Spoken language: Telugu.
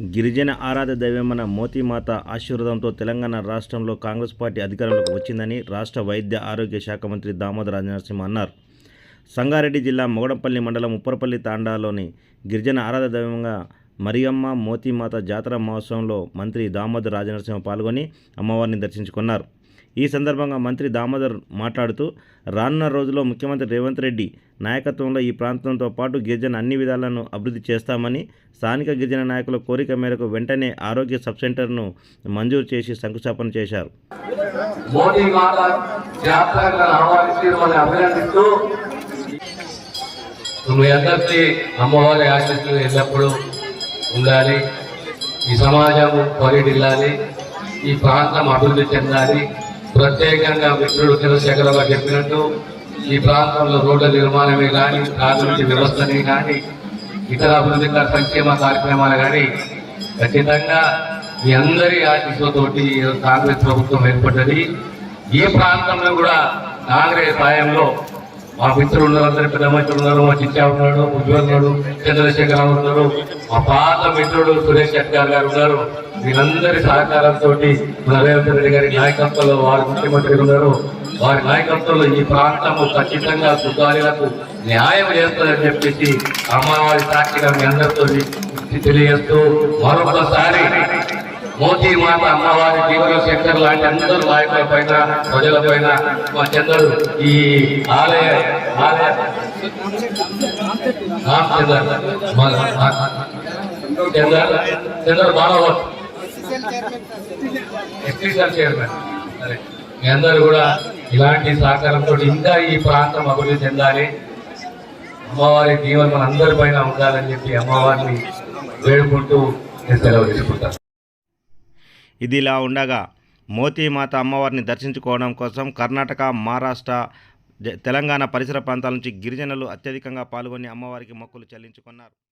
గిరిజన ఆరాధ దైవమైన మోతీమాత ఆశీర్వాదంతో తెలంగాణ రాష్ట్రంలో కాంగ్రెస్ పార్టీ అధికారంలోకి వచ్చిందని రాష్ట్ర వైద్య ఆరోగ్య శాఖ మంత్రి దామోదర నరసింహ అన్నారు. సంగారెడ్డి జిల్లా మొగడంపల్లి మండలం ఉప్పరపల్లి తాండాలోని గిరిజన ఆరాధ దైవంగా మరియమ్మ మోతీమాత జాతర మహోత్సవంలో మంత్రి దామోదర్ రాజనరసింహ పాల్గొని అమ్మవారిని దర్శించుకున్నారు. ఈ సందర్భంగా మంత్రి దామోదర్ మాట్లాడుతూ రానున్న రోజుల్లో ముఖ్యమంత్రి రేవంత్ రెడ్డి నాయకత్వంలో ఈ ప్రాంతంతో పాటు గిరిజన అన్ని విధాలను అభివృద్ధి చేస్తామని స్థానిక గిరిజన నాయకుల కోరిక మేరకు వెంటనే ఆరోగ్య సబ్ సెంటర్ను మంజూరు చేసి శంకుస్థాపన చేశారు. మీ అందరికీ అమ్మవారి ఆశీస్సులు ఎల్లప్పుడూ ఉండాలి. ఈ సమాజం పరిడిల్లాలి. ఈ ప్రాంతం అభివృద్ధి చెందాలి. ప్రత్యేకంగా మిత్రుడు చంద్రశేఖరరావు చెప్పినట్టు ఈ ప్రాంతంలో రోడ్ల నిర్మాణమే కానీ తాగునీటి వ్యవస్థనే కానీ ఇతర అభివృద్ధి సంక్షేమ కార్యక్రమాలు కానీ ఖచ్చితంగా మీ అందరి ఆశీస్సులతోటి కాంగ్రెస్ ప్రభుత్వం ఏర్పడ్డది. ఈ ప్రాంతంలో కూడా కాంగ్రెస్ సాయంలో మా మిత్రులు ఉన్నారు అందరి పెద్ద మిత్రులు ఉన్నారు మా చిచ్చా ఉన్నాడు ఉజ్వల్ ఉన్నాడు చంద్రశేఖరరావు ఉన్నారు మా పాత మిత్రుడు సురేష్ శెట్టార్ గారు ఉన్నారు. వీరందరి సహకారంతో మన రెడ్డి గారి నాయకత్వంలో వారు ముఖ్యమంత్రి ఉన్నారు. వారి నాయకత్వంలో ఈ ప్రాంతము ఖచ్చితంగా సుగాలిలకు న్యాయం చేస్తుందని చెప్పేసి అమ్మవారి సాక్షిగా మీ అందరితో తెలియజేస్తూ మరొకసారి మోదీ మాత అమ్మవారి జీవన శంకర్ లాంటి అందరూ నాయకుల పైన ప్రజల పైన మా ఈ ఆలయ ఆలయ రామచందర్ మా- చందర్ ఎస్టీసీఎల్ చైర్మన్ సరే. మీ అందరూ కూడా ఇలాంటి సహకారంతో ఇంకా ఈ ప్రాంతం అభివృద్ధి చెందాలి. అమ్మవారి దీవెన మన అందరి పైన ఉండాలని చెప్పి అమ్మవారిని వేడుకుంటూ నేను సెలవు తీసుకుంటాను. ఇది ఇలా ఉండగా మోతీమాత అమ్మవారిని దర్శించుకోవడం కోసం కర్ణాటక మహారాష్ట్ర తెలంగాణ పరిసర ప్రాంతాల నుంచి గిరిజనులు అత్యధికంగా పాల్గొని అమ్మవారికి మొక్కులు చెల్లించుకున్నారు.